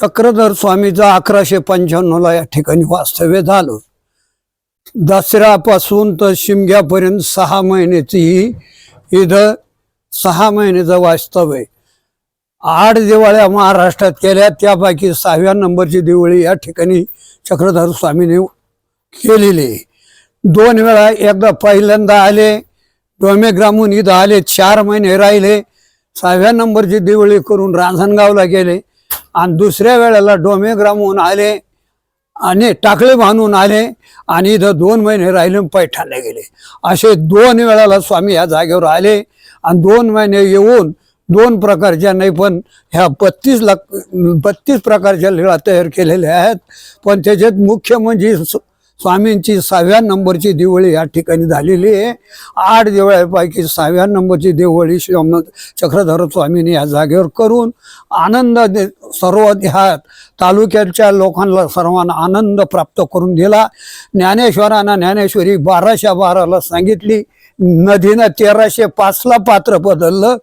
चक्रधर स्वामीचं अकराशे पंच्याण्णवला या ठिकाणी वास्तव्य झालं. दसऱ्यापासून तर शिमग्यापर्यंत सहा महिन्याची ही इथं सहा महिन्याचं वास्तव्य आठ दिवाळ्या महाराष्ट्रात केल्या त्यापैकी सहाव्या नंबरची दिवाळी या ठिकाणी चक्रधर स्वामीने केलेली आहे. दोन वेळा एकदा पहिल्यांदा आले डोमेग्रामहून इथं आले चार महिने राहिले. सहाव्या नंबरची दिवाळी करून रांजणगावला गेले. आणि दुसऱ्या वेळेला डोमेग्रामहून आले आणि टाकळे बांधून आले आणि इथं दोन महिने राहिले आणि पैठणला गेले. असे दोन वेळाला स्वामी ह्या जागेवर आले आणि दोन महिने येऊन दोन प्रकारच्या नाही पण ह्या बत्तीस लाख बत्तीस प्रकारच्या लीळा तयार केलेल्या आहेत. पण त्याच्यात मुख्य म्हणजे स- स्वामींची सहाव्या नंबरची दिवळी या ठिकाणी झालेली आहे. आठ दिवळ्यापैकी सहाव्या नंबरची देवळी श्रीम चक्रधर स्वामींनी या जागेवर करून आनंद दे- सर्व ह्या तालुक्याच्या लोकांना सर्वांना आनंद प्राप्त करून दिला. ज्ञानेश्वरांना ज्ञानेश्वरी बाराशे बाराला सांगितली नदीनं तेराशे पाचला पात्र बदललं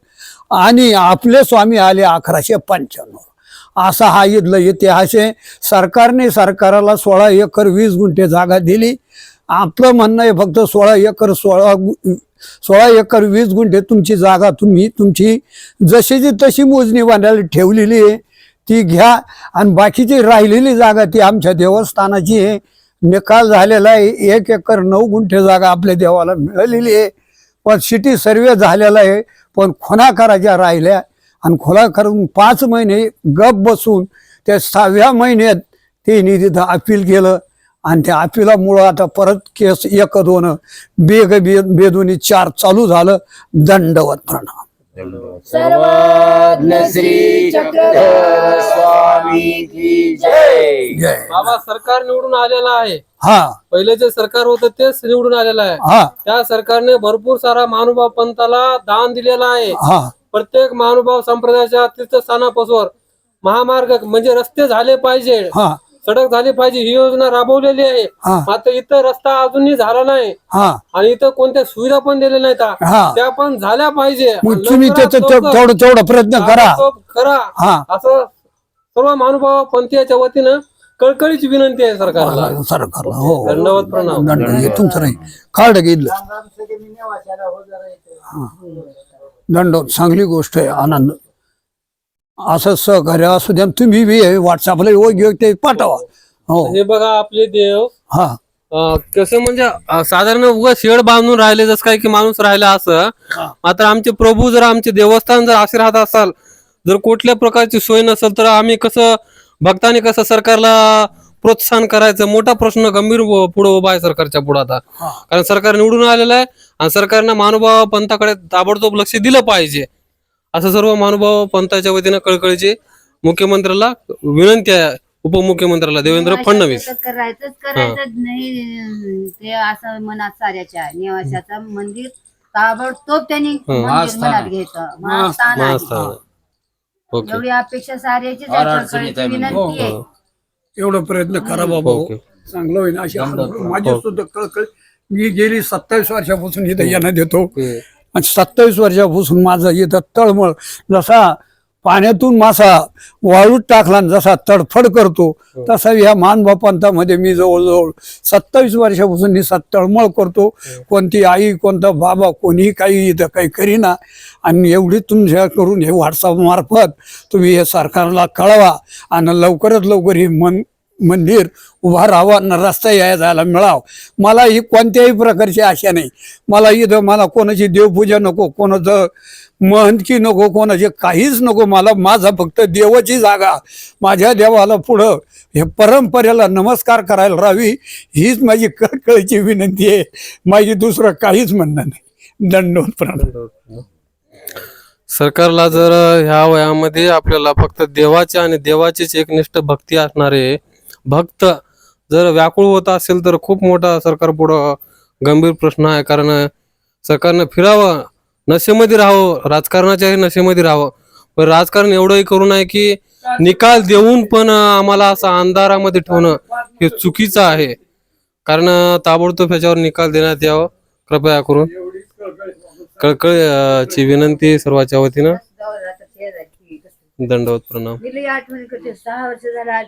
आणि आपले स्वामी आले अकराशे पंच्याण्णव. असा हा इथलं इतिहास आहे सरकारने सरकाराला सोळा एकर वीस गुंठे जागा दिली. आपलं म्हणणं आहे फक्त सोळा एकर सोळा सोळा एकर वीस गुंठे तुमची जागा तुम्ही तुमची जशीची तशी मोजणी बांधायला ठेवलेली आहे ती घ्या. आणि बाकीची राहिलेली जागा ती आमच्या देवस्थानाची आहे. निकाल झालेला आहे. एक एकर नऊ गुंठे जागा आपल्या देवाला मिळालेली आहे. पण सिटी सर्वे झालेला आहे. पण खुना करायच्या राहिल्या. आणि खुला करून पाच महिने गप बसून त्या सहाव्या महिन्यात त्यांनी तिथं अपील केलं. आणि त्या अपिलामुळं आता परत केस एक दोन बेग बे बेदोनी चार चालू झालं. दंडवत प्रणाम. सर्वज्ञ श्री चक्रधर स्वामी की जय. जय. बाबा सरकार निवडून आलेलं आहे. हा. पहिले जे सरकार होतं तेच निवडून आलेलं आहे. हा. त्या सरकारने भरपूर सारा महानुभाव पंथाला दान दिलेला आहे. हा. प्रत्येक महानुभाव संप्रदायाच्या तीर्थस्थानापासून महामार्ग म्हणजे रस्ते झाले पाहिजे हा सडक झाली पाहिजे ही योजना राबवलेली आहे हा मात्र इथं रस्ता अजूनही झाला नाही हा आणि इथं कोणत्या सुविधा पण दिल्या नाहीत हा त्या पण झाल्या पाहिजे तुम्ही प्रयत्न करा करा हा असं सर्व महानुभाव पंथीयाच्या वतीनं कळकळीची विनंती आहे सरकारला सरकारला हो धन्यवाद प्रणाम हे तुमचं नाही कार्ड घेतलं दंड. चांगली गोष्ट आहे आनंद. असं सहकार्य असू द्या तुम्ही बी व्हॉट्सअपला योग्य ते पाठवा. हो. हे बघा आपले देव. हा. अं, कसं म्हणजे अं, साधारण उगा शेड बांधून राहिले जसं काय की माणूस राहिला असं. मात्र आमचे प्रभू जर आमचे देवस्थान जर असे राहत असाल जर कुठल्या प्रकारची सोय नसेल तर आम्ही कसं भक्तांनी कसं सरकारला प्रोत्साहन करायचं. मोठा प्रश्न गंभीर व- पुढे उभा आहे सरकारच्या पुढे आता हा. कारण सरकार निवडून आलेलं आहे आणि सरकारनं महानुभाव पंथाकडे ताबडतोब लक्ष दिलं पाहिजे. असं सर्व महानुभाव पंथाच्या वतीनं कळकळीची मुख्यमंत्र्याला विनंती आहे उपमुख्यमंत्र्याला देवेंद्र फडणवीस. करायचंच करायचं नाही. ते असं मनात साऱ्याच्या निवासाचं मंदिर ताबडतोब त्यांनी मंदिर मनात घ्यायचं. महास्थान आहे. महास्थान ओके. एवढी अपेक्षा कळकळीची विनंती आहे. एवढं प्रयत्न करा बाबा. हो. ओके. चांगलं होईल. अशी माझी सुद्धा कळकळ मी गेली सत्तावीस वर्षापासून इथं येणं देतो. ओके. आणि सत्तावीस वर्षापासून माझा इथं तळमळ. जसा पाण्यातून मासा वाळूत टाकला आणि जसा तडफड करतो तसा ह्या मानभा पंथामध्ये मी जवळजवळ सत्तावीस वर्षापासून निसा तळमळ करतो. कोणती आई कोणता बाबा कोणीही काही इथं काही करीना आणि एवढी तुमच्या करून हे व्हॉट्सअप मार्फत तुम्ही हे सरकारला कळवा आणि लवकरात लवकर ही मन मंदिर उभा राहावं आणि रस्ता या जायला मिळावं. मला ही कोणत्याही प्रकारची आशा नाही. मला इथं मला कोणाची देवपूजा नको कोणाचं महंतकी नको कोणाचे काहीच नको. मला माझा फक्त देवाची जागा माझ्या देवाला पुढं हे परंपरेला नमस्कार करायला राहावी हीच माझी कळकळीची विनंती आहे. माझी दुसरं काहीच म्हणणं नाही. दंडोन प्रणाम. सरकारला जर ह्या वयामध्ये आपल्याला फक्त देवाचे आणि देवाचीच एकनिष्ठ भक्ती असणारे भक्त जर व्याकुळ होत असेल तर खूप मोठा सरकार पुढं गंभीर प्रश्न आहे. कारण सरकारनं फिरावं नशेमध्ये राहावं राजकारणाच्याही नशेमध्ये राहावं. पण राजकारण एवढंही करू नये की निकाल देऊन पण आम्हाला असं अंधारामध्ये ठेवणं हे चुकीचं आहे. कारण ताबडतोब ह्याच्यावर निकाल देण्यात यावं. कृपया करून. कळकळ ची विनंती सर्वांच्या वतीनं. दंडवत प्रणाम. सहा वर्ष झाला